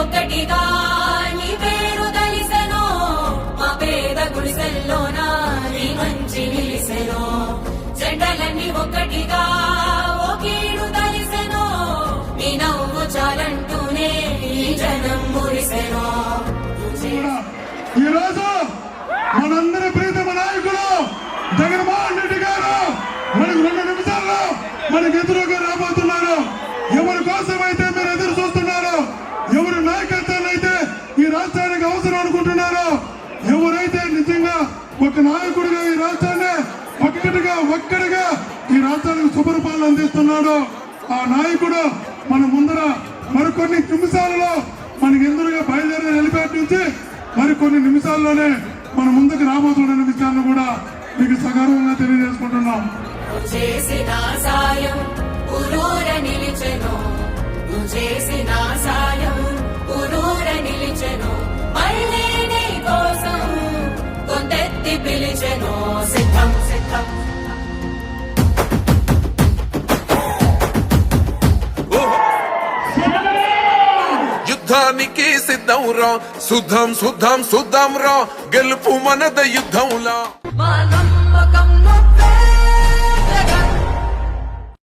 ఒక్కటిగా నీ పేరు దలిసెనో మా పేద గుడిసెల్లోన నీ మంచి నిలిసెనో. జెండలన్నీ ఒక్కటిగా ఓ కీడు దలిసెనో నీ నవ్వు చాలంటూనే ఈ జనం మురిసెనో. కూడా మనందరి ప్రీతమ నాయకుడు జగన్మోహన్ రెడ్డి గారు మనకు రెండు నిమిషాల్లో మనకు ఎదురుగా రాబోతున్నారు. రాష్ట్రానికి అనుకుంటున్నారో ఎవరైతే నిజంగా ఒక నాయకుడిగా ఈ రాష్ట్రాన్ని ఒక్కటిగా ఒక్కడిగా ఈ రాష్ట్రానికి సుపరిపాలన అందిస్తున్నాడో ఆ నాయకుడు మన ముందర మరికొన్ని నిమిషాలలో మనకి ఎదురుగా బయలుదేరిన హెలిప్యాడ్ నుంచి మరికొన్ని నిమిషాల్లోనే మన ముందుకు రాబోతున్న విషయాన్ని కూడా మీకు సగర్వంగా తెలియజేసుకుంటున్నాం. చేసిన సాయం నిలిచెను. చేసిన కొంతెత్తి పిలిచెను సిద్ధం సిద్ధం యుద్ధానికి సిద్ధం రా శుద్ధం శుద్ధం శుద్ధం రా గెలుపు మనద యుద్ధంలా. మా నమ్మకం నువ్వు